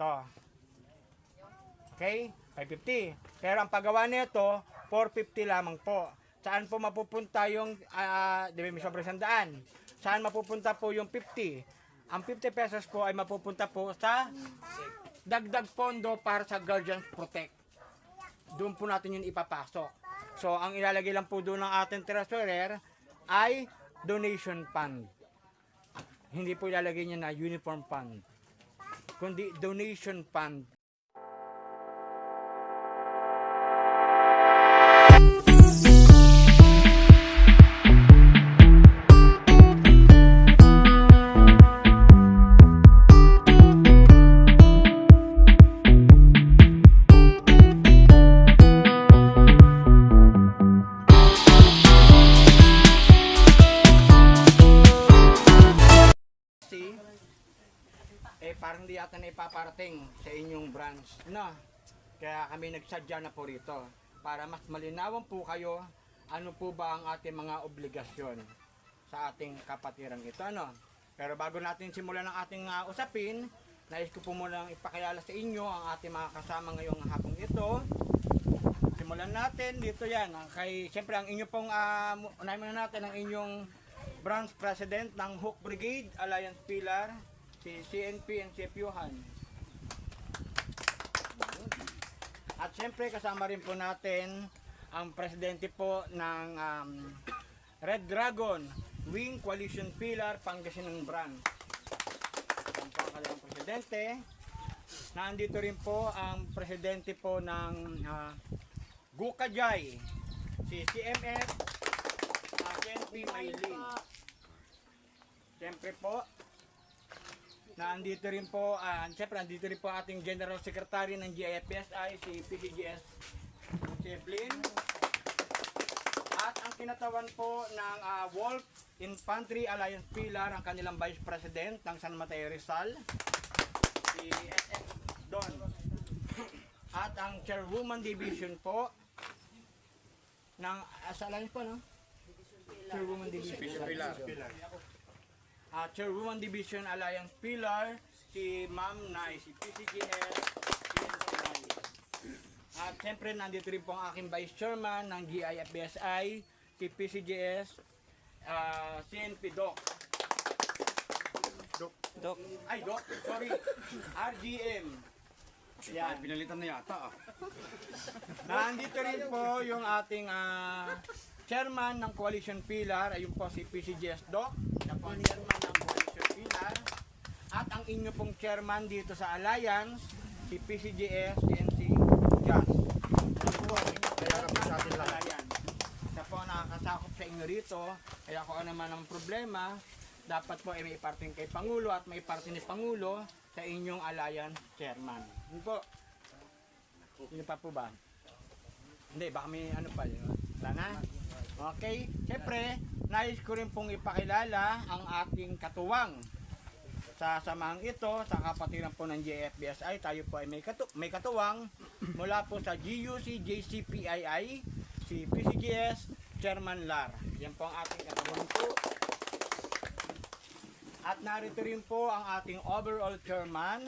To. Okay? 550. Pero ang paggawa nito, 450 lamang po. Saan po mapupunta yung, ah, di ba sobrang sandaan? Saan mapupunta po yung 50? Ang 50 pesos po ay mapupunta po sa dagdag pondo para sa Guardians Protect. Doon po natin yun ipapasok. So, ang ilalagay lang po doon ng ating treasurer ay donation fund. Hindi po ilalagay niya na uniform fund. Kundi donation fund. Ipaparating sa inyong branch. No? Kaya kami nagsadya na po rito. Para mas malinawan po kayo ano po ba ang ating mga obligasyon sa ating kapatirang ito. Ano? Pero bago natin simulan ang ating ah, usapin, nais ko po muna ipakilala sa inyo ang ating mga kasama ngayong hapong ito. Simulan natin dito yan. Ang kay, siyempre ang inyo pong, uh, unahin muna natin ang inyong branch president ng Hook Brigade Alliance Pillar, si CNP and Chef Johan. At siyempre kasama rin po natin ang presidente po ng um, Red Dragon Wing Coalition Pillar Pangasinan Branch. Ang po ang kanilang presidente. Nandito rin po ang presidente po ng uh, Gukajay, si CMF, uh, CNP Maylin. Siyempre po, nandito rin po, ah, siyempre nandito rin po ating General Secretary ng GIFSI, si PCGS Chaplin. At ang kinatawan po ng ah, Wolf Infantry Alliance Pillar, ang kanilang Vice President ng San Mateo Rizal, si SF Don. At ang Chairwoman Division po ng uh, sa Alliance po, no? Chairwoman Division. Ah, Chairwoman Division Alliance Pillar, si Ma'am Nay, si PCGS. At siyempre, nandito rin po ang aking Vice Chairman ng GIFBSI, si PCGS, ah, CNP Doc. Doc. Dok. Ay, Doc, sorry. RGM. Yan. Pinalitan na yata ah. Nandito rin po yung ating ah, chairman ng Coalition Pillar, ayun po si PCGS Doc, siya po ang chairman ng Coalition Pillar. At ang inyo pong chairman dito sa Alliance, si PCGS CNC Jazz. Ito po ang inyong chairman sa atin ng lahat. Alliance. Siya po nakakasakop sa inyo rito, kaya kung ano naman ang problema, dapat po ay may iparting kay Pangulo at may parte ni Pangulo sa inyong Alliance chairman. Yun po. Yun pa po ba? Hindi, baka may ano pa yun. Wala na? Okay. Siyempre, nais ko rin pong ipakilala ang ating katuwang sa samahang ito, sa kapatiran po ng JFBSI. Tayo po ay may, katu may katuwang mula po sa GUC JCPII, si PCGS Chairman Lar. Yan po ang ating katuwang po. At narito rin po ang ating overall chairman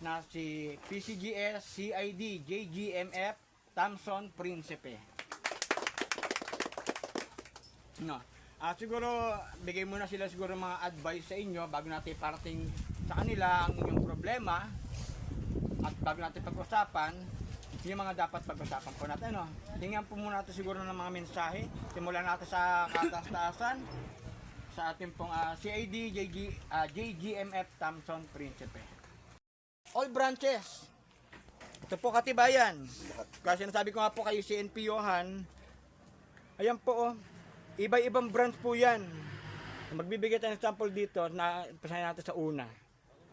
na si PCGS CID JGMF Thompson Principe. No. Ah siguro bigay muna sila siguro mga advice sa inyo bago natin parating sa kanila ang inyong problema at bago natin pag-usapan yung mga dapat pag-usapan po natin. Ano? Tingnan po muna natin siguro ng mga mensahe. Simulan natin sa katastasan sa ating pong ah, CID JG, ah, JGMF Thompson Principe. All branches. Ito po katibayan. Kasi nasabi ko nga po kayo CNP Johan. Ayan po oh. Iba-ibang branch po yan. Magbibigay tayo ng sample dito na pasahin natin sa una.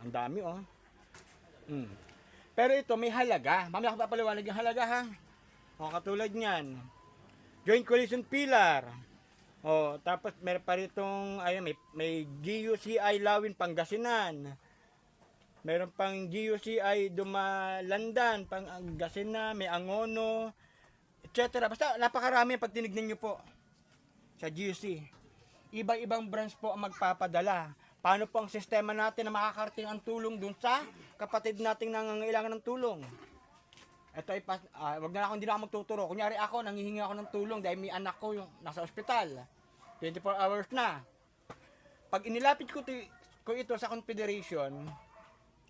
Ang dami oh. Mm. Pero ito may halaga. Mamaya ko papaliwanag yung halaga ha. O katulad niyan. Joint collision pillar. O tapos meron pa ritong ayun may may GUCI Lawin Pangasinan. Meron pang GUCI Dumalandan, Pangasinan, may Angono, etc. Basta napakarami pag tinignan nyo po sa GUC. Iba-ibang branch po ang magpapadala. Paano po ang sistema natin na makakarating ang tulong dun sa kapatid nating nangangailangan ng tulong. Ito ay, pas, ah, wag na ako, hindi na ako magtuturo. Kunyari ako, nangihingi ako ng tulong dahil may anak ko yung nasa ospital. 24 hours na. Pag inilapit ko, ti- ko ito sa Confederation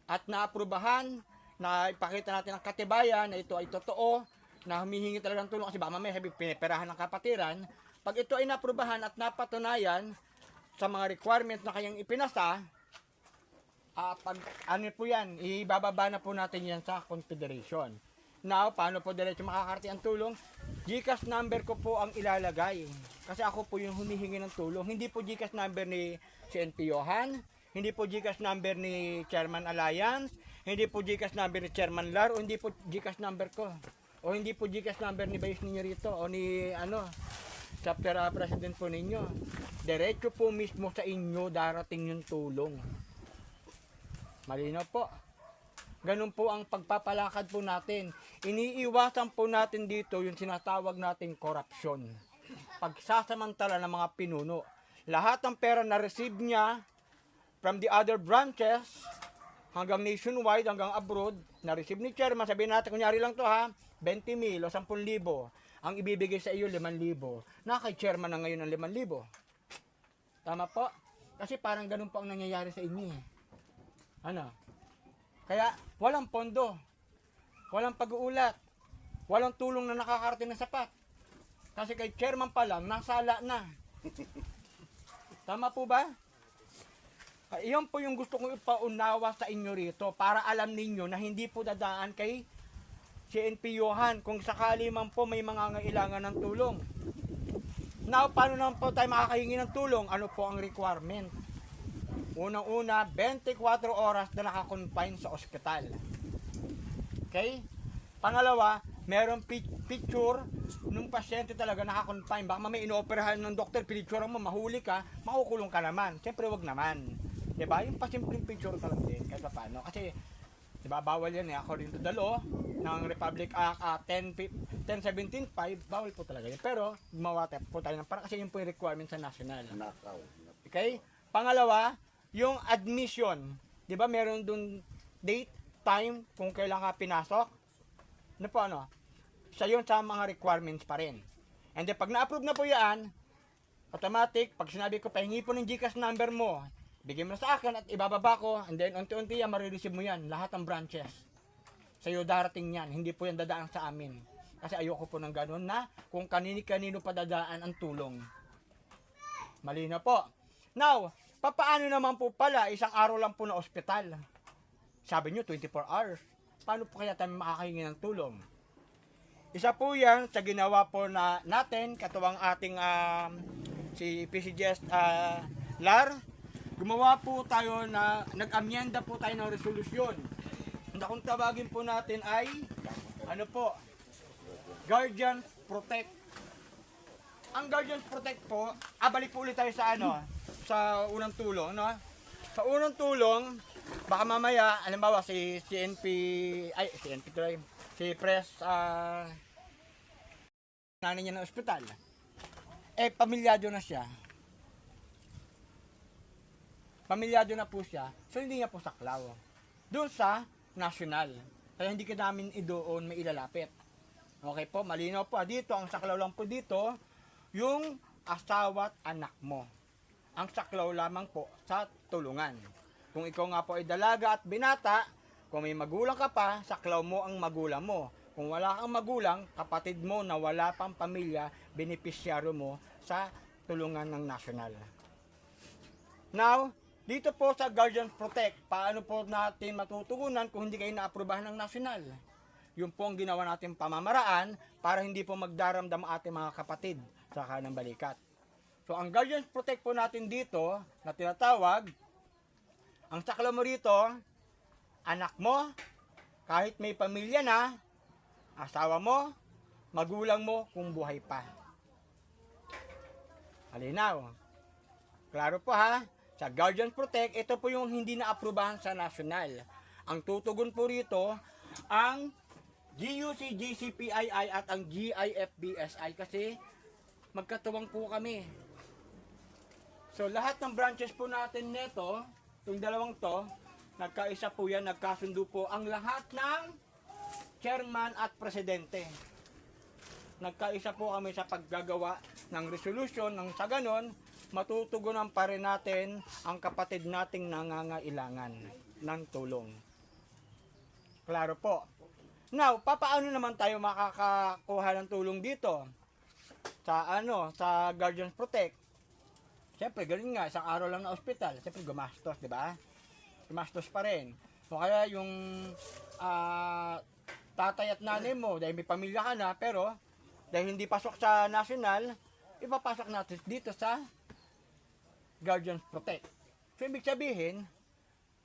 at naaprubahan, na ipakita natin ang katibayan na ito ay totoo, na humihingi talaga ng tulong kasi baka mamaya sabi piniperahan ng kapatiran. Pag ito ay naprubahan at napatunayan sa mga requirements na kayang ipinasa, Ah, pag ano po yan, ibababa na po natin yan sa Confederation. Now, paano po diretso makakarating ang tulong? Gcash number ko po ang ilalagay. Kasi ako po yung humihingi ng tulong. Hindi po Gcash number ni CNP Johan, hindi po Gcash number ni Chairman Alliance, hindi po Gcash number ni Chairman Lar, o hindi po Gcash number ko. O hindi po Gcash number ni Bayos ninyo rito, o ni ano, chapter ah, president po ninyo. Diretso po mismo sa inyo darating yung tulong. Malinaw po. Ganun po ang pagpapalakad po natin. Iniiwasan po natin dito yung sinatawag nating korupsyon. Pagsasamantala ng mga pinuno. Lahat ng pera na receive niya from the other branches hanggang nationwide, hanggang abroad, na-receive ni chairman, sabihin natin, kunyari lang to ha, 20 mil o 10 libo, ang ibibigay sa iyo 5 libo. Na ngayon ang 5 libo. Tama po? Kasi parang ganun po ang nangyayari sa inyo eh. Ano? Kaya walang pondo. Walang pag-uulat. Walang tulong na nakakarating na sapat. Kasi kay chairman pa lang, nasala na. Tama po ba? Ah, Iyon po yung gusto kong ipaunawa sa inyo rito para alam ninyo na hindi po dadaan kay CNP Johan kung sakali man po may mga ngailangan ng tulong. Now, paano naman po tayo makakahingi ng tulong? Ano po ang requirement? Unang-una, 24 oras na nakakonfine sa ospital. Okay? Pangalawa, meron pi- picture nung pasyente talaga nakakonfine. Baka may inooperahan ng doktor, picture mo, mahuli ka, makukulong ka naman. Siyempre, wag naman. 'Di ba? Yung pasimpleng picture ka lang din, kahit pa paano. Kasi, 'di ba, bawal yan eh, according to the law ng Republic Act ah, 10, 1017.5, bawal po talaga yan. Pero, gumawa po tayo ng para kasi yun po yung requirement sa national. Okay? Pangalawa, yung admission. 'Di ba meron dun date, time, kung kailan ka pinasok? Ano po ano? Sa yun sa mga requirements pa rin. And then pag na-approve na po yan, automatic, pag sinabi ko, pahingi po ng Gcash number mo, bigyan mo na sa akin at ibababa ko, and then unti-unti yan, marireceive mo yan, lahat ng branches. Sa iyo darating yan, hindi po yan dadaan sa amin. Kasi ayoko po ng ganun na kung kanini-kanino pa dadaan ang tulong. Malino po. Now, papaano naman po pala isang araw lang po na ospital? Sabi nyo, 24 hours. Paano po kaya tayo makakahingi ng tulong? Isa po yan sa ginawa po na natin, katuwang ating um, si PCGS uh, LAR. Gumawa po tayo na, nag-amyenda po tayo ng resolusyon. Na kung tawagin po natin ay, ano po, Guardians Protect ang Guardians Protect po, ah, balik po ulit tayo sa ano, sa unang tulong, no? Sa unang tulong, baka mamaya, halimbawa si CNP, ay, CNP tuloy, si Press, ah, nanay niya ng ospital. Eh, pamilyado na siya. Pamilyado na po siya, so hindi niya po saklaw. Doon sa national. Kaya hindi ka namin idoon may ilalapit. Okay po, malinaw po. Ah, Dito, ang saklaw lang po dito, yung asawa at anak mo. Ang saklaw lamang po sa tulungan. Kung ikaw nga po ay dalaga at binata, kung may magulang ka pa, saklaw mo ang magulang mo. Kung wala kang magulang, kapatid mo na wala pang pamilya, benepisyaro mo sa tulungan ng nasyonal. Now, dito po sa Guardian Protect, paano po natin matutugunan kung hindi kayo naaprubahan ng nasyonal? Yun po ang ginawa natin pamamaraan para hindi po magdaramdam ating mga kapatid sa kanang balikat. So, ang Guardian Protect po natin dito, na tinatawag, ang sakla mo rito, anak mo, kahit may pamilya na, asawa mo, magulang mo kung buhay pa. Halinaw. Klaro po ha. Sa Guardian Protect, ito po yung hindi na-aprobahan sa national. Ang tutugon po rito, ang GUC, GCPII at ang GIFBSI kasi magkatuwang po kami. So lahat ng branches po natin nito, yung dalawang to, nagkaisa po yan, nagkasundo po ang lahat ng chairman at presidente. Nagkaisa po kami sa paggagawa ng resolution ng sa ganon, matutugunan pa rin natin ang kapatid nating nangangailangan ng tulong. Klaro po. Now, papaano naman tayo makakakuha ng tulong dito? Sa ano, sa Guardians Protect. Siyempre, ganun nga, isang araw lang na ospital. Siyempre, gumastos, di ba? Gumastos pa rin. O kaya yung ah, tatay at nanay mo, dahil may pamilya ka na, pero dahil hindi pasok sa national, ipapasok natin dito sa Guardians Protect. So, ibig sabihin,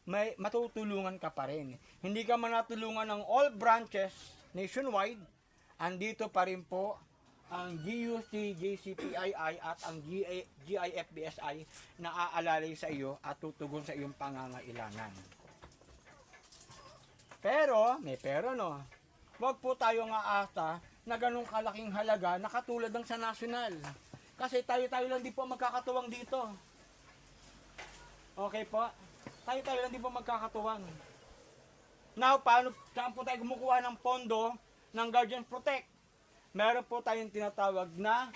may matutulungan ka pa rin. Hindi ka man natulungan ng all branches nationwide, andito pa rin po ang GUC, JCPII at ang GI, GIFBSI na aalalay sa iyo at tutugon sa iyong pangangailangan. Pero, may pero no, wag po tayo nga ata na ganong kalaking halaga na katulad ng sa national. Kasi tayo-tayo lang di po magkakatuwang dito. Okay po? Tayo-tayo lang di po magkakatuwang. Now, paano, saan po tayo kumukuha ng pondo ng Guardian Protect? Meron po tayong tinatawag na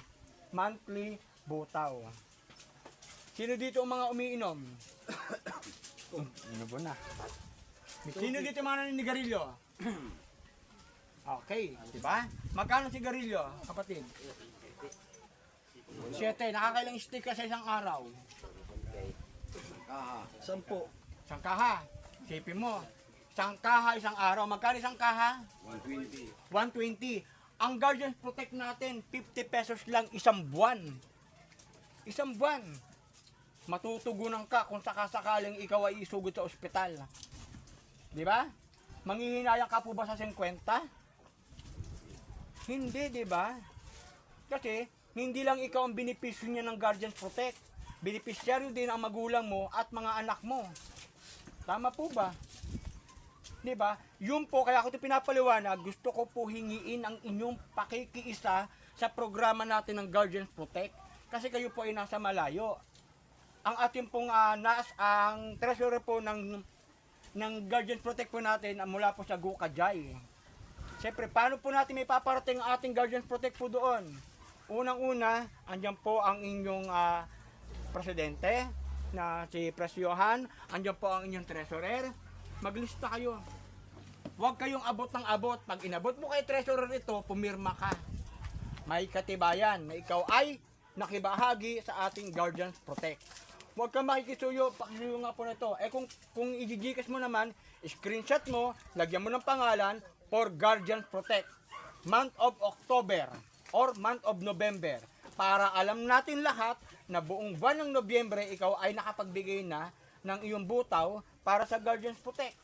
monthly butaw. Sino dito ang mga umiinom? Inom na. Sino dito ang mga naninigarilyo? okay, di ba? Magkano sigarilyo, kapatid? Siyete, nakakailang stick ka sa isang araw? Sampo. Isang kaha. Sipin mo. Isang kaha, isang araw. Magkano isang kaha? 120. 120. Ang Guardians Protect natin, 50 pesos lang isang buwan. Isang buwan. Matutugunan ka kung sakasakaling ikaw ay isugod sa ospital. Di ba? Manghihinayang ka po ba sa 50? Hindi, di ba? Kasi, hindi lang ikaw ang benepisyo niya ng Guardians Protect. Benepisyaryo din ang magulang mo at mga anak mo. Tama po ba? 'Di ba? Yun po kaya ako ito pinapaliwanag, gusto ko po hingiin ang inyong pakikiisa sa programa natin ng Guardians Protect kasi kayo po ay nasa malayo. Ang ating pong ah, nas ang treasurer po ng ng Guardians Protect po natin ah, mula po sa Gukajay. Siyempre, paano po natin may paparating ang ating Guardians Protect po doon? Unang-una, andyan po ang inyong ah, presidente na si Pres Johan, andyan po ang inyong treasurer. Maglista kayo. Huwag kayong abot ng abot. Pag inabot mo kay treasurer ito, pumirma ka. May katibayan na ikaw ay nakibahagi sa ating Guardians Protect. Huwag kang makikisuyo, pakisuyo nga po na ito. Eh kung, kung i-gcash mo naman, screenshot mo, lagyan mo ng pangalan for Guardians Protect. Month of October or month of November. Para alam natin lahat na buong buwan ng Nobyembre, ikaw ay nakapagbigay na ng iyong butaw para sa Guardians Protect.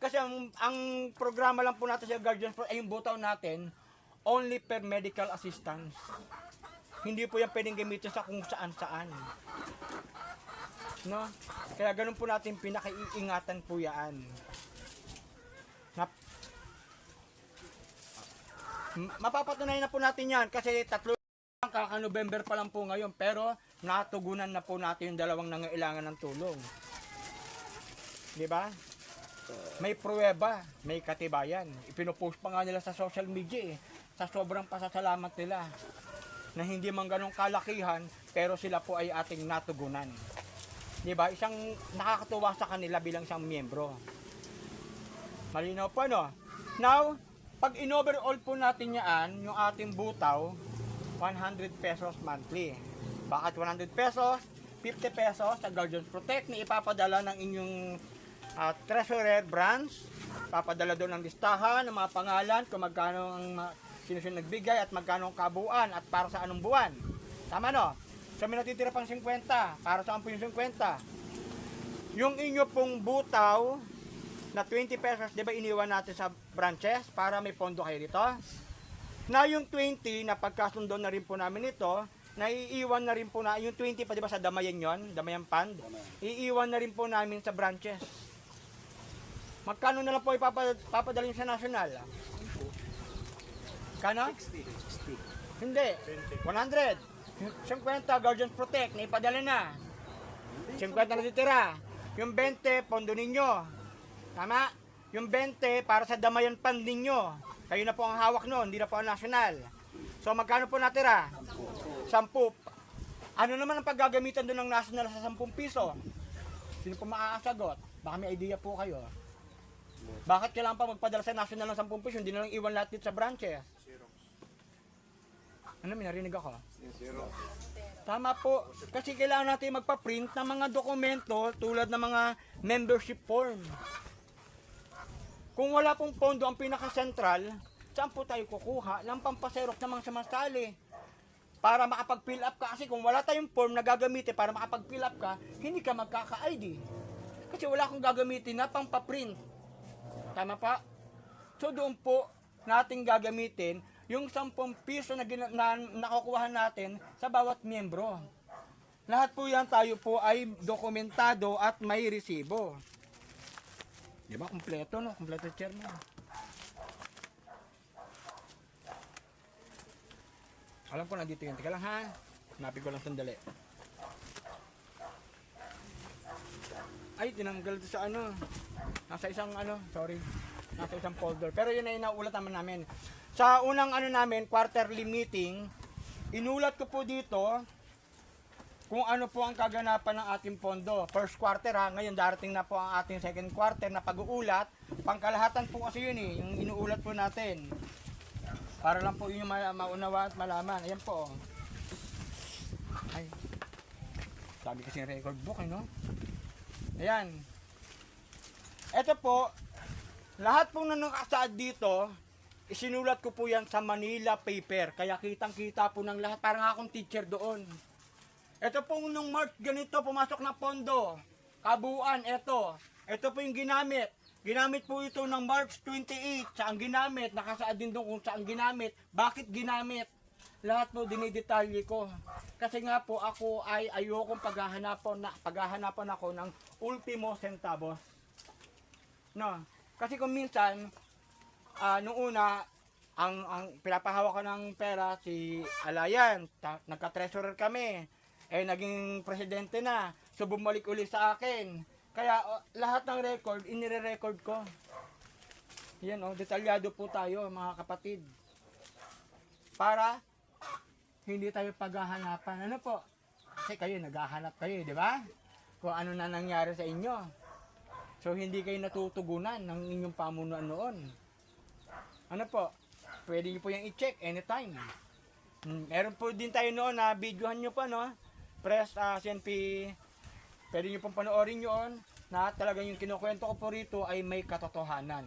Kasi ang, ang programa lang po natin sa Guardians Protect ay yung butaw natin only per medical assistance. Hindi po yan pwedeng gamitin sa kung saan saan. No? Kaya ganun po natin pinakaiingatan po yan. Na, M- mapapatunayan na po natin yan kasi tatlo lang kaka-November pa lang po ngayon pero natugunan na po natin yung dalawang nangailangan ng tulong. Di ba? May pruweba, may katibayan. Ipinopost pa nga nila sa social media eh. Sa sobrang pasasalamat nila na hindi man ganong kalakihan pero sila po ay ating natugunan. Di ba? Isang nakakatuwa sa kanila bilang isang miyembro. Malinaw po no? Now, pag in-overall po natin yan, yung ating butaw, 100 pesos monthly. Bakit 100 pesos? 50 pesos sa Guardians Protect na ipapadala ng inyong ah, treasurer branch. Papadala doon ng listahan ng mga pangalan kung magkano ang sino sino nagbigay at magkano ang kabuuan at para sa anong buwan. Tama no? So may natitira pang 50. Para saan po yung 50? Yung inyo pong butaw na 20 pesos, di ba iniwan natin sa branches para may pondo kayo dito? Na yung 20, na pagkasundo na rin po namin ito, naiiwan na rin po na, yung 20 pa di ba sa Damayan yon Damayan Fund, iiwan na rin po namin sa branches. Magkano na lang po ipapadala nyo sa national? Kano? 60. Hindi. 100. 50 Guardians Protect na ipadala na. 50 na natitira. Yung 20, pondo ninyo. Tama? Yung 20, para sa damayan pan ninyo. Kayo na po ang hawak nun, hindi na po ang national. So, magkano po natira? 10. Ano naman ang paggagamitan doon ng national sa 10 piso? Sino po makakasagot? Baka may idea po kayo. Bakit kailangan pa magpadala sa national ng 10 piso? Hindi na lang iwan lahat dito sa branches. Ano, may narinig ako? Tama po. Kasi kailangan natin magpa-print ng mga dokumento tulad ng mga membership form. Kung wala pong pondo ang pinaka-central, saan po tayo kukuha ng pampaserok ng mga samasali? Para makapag-fill up ka. Kasi kung wala tayong form na gagamitin para makapag-fill up ka, hindi ka magkaka-ID. Kasi wala akong gagamitin na pampaprint. Tama pa? So doon po natin gagamitin yung 10 piso na, gina- na nakukuha natin sa bawat miyembro. Lahat po yan tayo po ay dokumentado at may resibo. Di ba? Kompleto, no? Kompleto, chairman. Alam ko nandito yun. Teka lang, ha? Hanapin ko lang sandali. Ay, tinanggal to sa ano. Nasa isang ano, sorry. Nasa isang folder. Pero yun ay naulat naman namin. Sa unang ano namin, quarterly meeting, inulat ko po dito kung ano po ang kaganapan ng ating pondo. First quarter ha, ngayon darating na po ang ating second quarter na pag-uulat. Pangkalahatan po kasi yun eh, yung inuulat po natin. Para lang po yun yung ma- maunawa at malaman. Ayan po. Ay. Sabi kasi record book eh, no? Ayan. Ito po, lahat pong nanakasaad dito, isinulat ko po yan sa Manila paper. Kaya kitang-kita po ng lahat. Parang akong teacher doon. Ito pong nung March ganito, pumasok na pondo. Kabuuan, ito. Ito po yung ginamit. Ginamit po ito ng March 28. Saan ginamit? Nakasaad din doon kung saan ginamit. Bakit ginamit? Lahat po dinidetalye ko. Kasi nga po ako ay ayokong paghahanapan, na, paghahanapan ako ng ultimo centavos. No. Kasi kung minsan, ah nung una, ang, ang pinapahawak ko ng pera si Alayan, nagka-treasurer kami, eh naging presidente na, so bumalik uli sa akin. Kaya oh, lahat ng record, inire-record ko. Yan oh, detalyado po tayo mga kapatid. Para hindi tayo paghahanapan. Ano po? Kasi kayo, naghahanap kayo, di ba? Kung ano na nangyari sa inyo. So, hindi kayo natutugunan ng inyong pamunuan noon. Ano po? Pwede nyo po yung i-check anytime. Mm, Meron po din tayo noon na videohan nyo pa, no? Press uh, CNP. Pwede nyo pong panoorin yun na talagang yung kinukwento ko po rito ay may katotohanan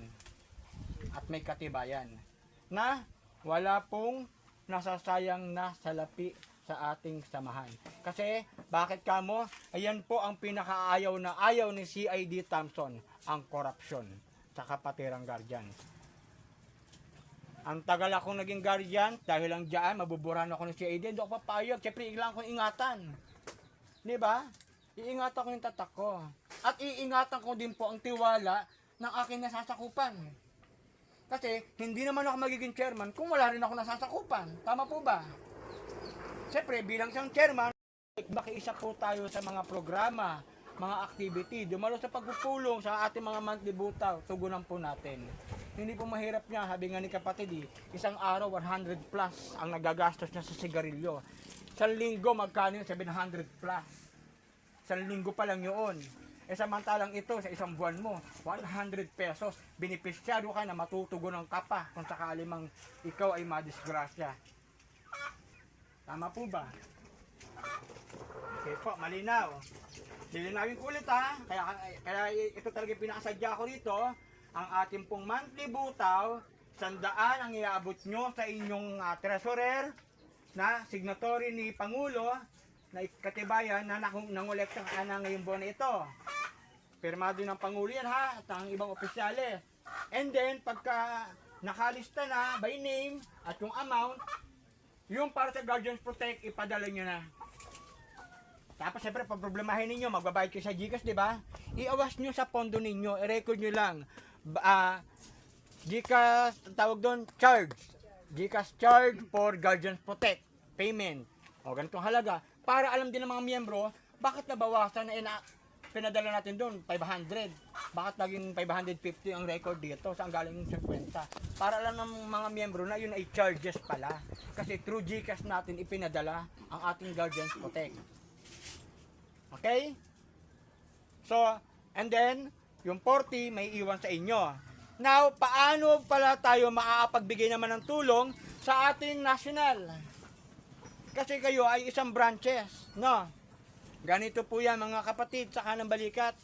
at may katibayan na wala pong nasasayang na salapi sa ating samahan. Kasi, bakit kamo? Ayan po ang pinakaayaw na ayaw ni CID Thompson, ang korupsyon sa kapatirang guardian. Ang tagal akong naging guardian, dahil lang dyan, mabuburan ako ng CID, hindi ako papayag. Siyempre, kailangan kong ingatan. Di ba? Iingatan ko yung tatak ko. At iingatan ko din po ang tiwala ng aking nasasakupan. Kasi hindi naman ako magiging chairman kung wala rin ako nasasakupan. Tama po ba? Siyempre, bilang isang chairman, makiisa po tayo sa mga programa, mga activity, dumalo sa pagpupulong sa ating mga monthly butaw, tugunan po natin. Hindi po mahirap niya, sabi nga ni kapatid, eh, isang araw 100 plus ang nagagastos niya sa sigarilyo. Sa linggo, magkano yun? 700 plus. Sa linggo pa lang yun. E samantalang ito, sa isang buwan mo, 100 pesos, benepisyado ka na matutugunan ka pa kung sakali mang ikaw ay madisgrasya. Tama po ba? Okay po, malinaw. Lilinawin ko ulit ha. Kaya, kaya ito talaga pinakasadya ko rito. Ang ating pong monthly butaw, sandaan ang iabot nyo sa inyong ah, treasurer na signatory ni Pangulo na katibayan na nangolekta ka na ngayong buwan na ito. Pirmado ng Pangulo yan ha, at ang ibang opisyales. And then, pagka nakalista na by name at yung amount, yung para sa Guardians Protect, ipadala nyo na. Tapos syempre, pag problemahin ninyo, magbabayad kayo sa GCash, di ba? Iawas nyo sa pondo ninyo, i-record nyo lang. Ah, GCash, tawag doon, charge. GCash charge for Guardians Protect payment. O ganitong halaga. Para alam din ng mga miyembro, bakit nabawasan na ina pinadala natin doon, 500. Bakit naging 550 ang record dito? Saan galing yung 50? Para lang ng mga miyembro na yun ay charges pala. Kasi through GCash natin ipinadala ang ating Guardians Protect. Okay? So, and then, yung 40 may iwan sa inyo. Now, paano pala tayo makakapagbigay naman ng tulong sa ating national? Kasi kayo ay isang branches, no? Ganito po yan mga kapatid sa kanang balikat.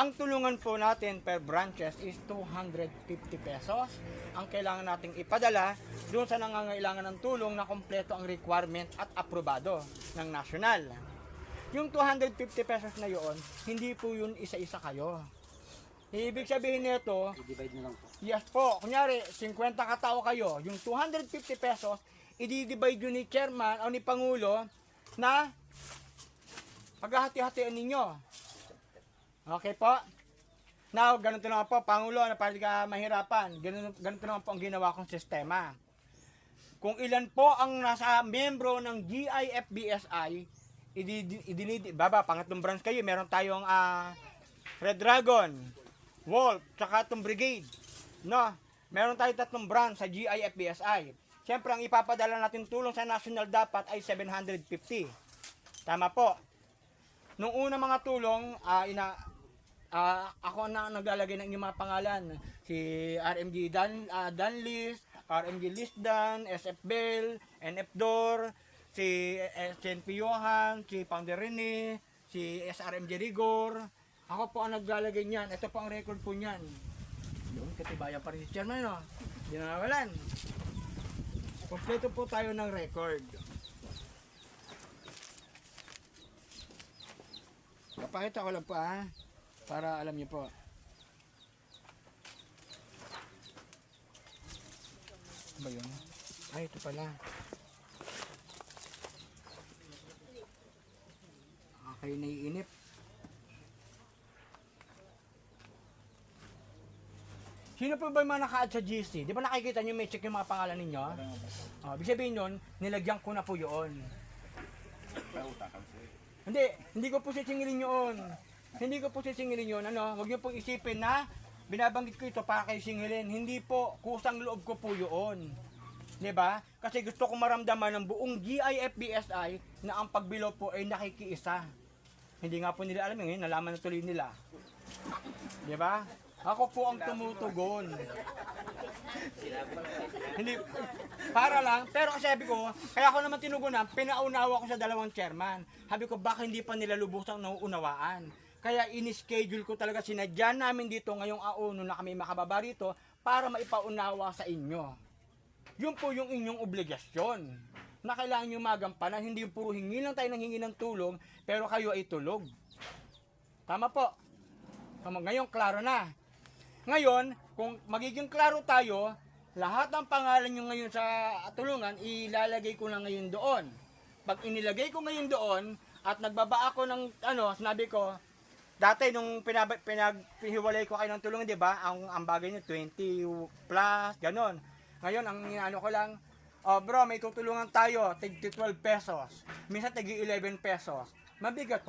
Ang tulungan po natin per branches is 250 pesos. Ang kailangan nating ipadala doon sa nangangailangan ng tulong na kompleto ang requirement at aprobado ng national. Yung 250 pesos na yon, hindi po yun isa-isa kayo. Ibig sabihin nito, I-divide na lang po. Yes po. Kunyari, 50 katao kayo. Yung 250 pesos, i-divide yun ni chairman o ni pangulo na paghahati-hatian ninyo. Okay po? Now, ganito naman po, pangulo, na para di ka mahirapan. Ganito, ganito naman po ang ginawa kong sistema. Kung ilan po ang nasa membro ng GIFBSI, idinidi, baba, pangatlong branch kayo, meron tayong ah, Red Dragon, Wolf, tsaka itong Brigade. No? Meron tayong tatlong branch sa GIFBSI. Siyempre, ang ipapadala natin tulong sa national dapat ay 750. Tama po. Nung una mga tulong, ah, ina, ah, ako na naglalagay ng inyong mga pangalan. Si RMG Dan, ah, Danlis, RMG Lisdan, SF Bell, NF Dor, si SNP Johan, si Founder Rene, si SRMG Rigor. Ako po ang naglalagay niyan. Ito po ang record po niyan. Yun, katibayan pa rin si Chairman, no? Hindi na nawalan. Kompleto po tayo ng record. Kapakita ko lang po ha. Para alam niyo po. Ano ba yun? Ay, ito pala. Okay, naiinip. Sino po ba yung mga naka-add sa GC? Di ba nakikita nyo may check yung mga pangalan ninyo? Oh, ibig sabihin nun, nilagyan ko na po yun. Hindi, hindi ko po sisingilin yun. Hindi ko po sisingilin yun. Ano, huwag niyo pong isipin na binabanggit ko ito para kayo singilin. Hindi po, kusang loob ko po yun. 'Di ba? Kasi gusto ko maramdaman ng buong GIFBSI na ang pagbilo po ay nakikiisa. Hindi nga po nila alam yun, nalaman na tuloy nila. 'Di ba? Ako po ang tumutugon. Hindi para lang, pero kasi sabi ko, kaya ako naman tinugunan, pinaunawa ko sa dalawang chairman. Sabi ko baka hindi pa nila lubusang nauunawaan. Kaya in-schedule ko talaga sinadya namin dito ngayong auno na kami makababa rito para maipaunawa sa inyo. Yun po yung inyong obligasyon na kailangan nyo magampanan. Hindi yung puro hingi lang tayo ng hingi ng tulong, pero kayo ay tulog. Tama po. Tama, ngayon, klaro na. Ngayon, kung magiging klaro tayo, lahat ng pangalan nyo ngayon sa tulungan, ilalagay ko na ngayon doon. Pag inilagay ko ngayon doon, at nagbaba ako ng, ano, sinabi ko, dati nung pinab- pinag piniwalay ko kayo ng tulungan, di ba, ang, ang bagay nyo, 20 plus, ganon. Ngayon, ang ano ko lang, oh bro, may tutulungan tayo, tig 12 pesos. Minsan tig 11 pesos. Mabigat pa.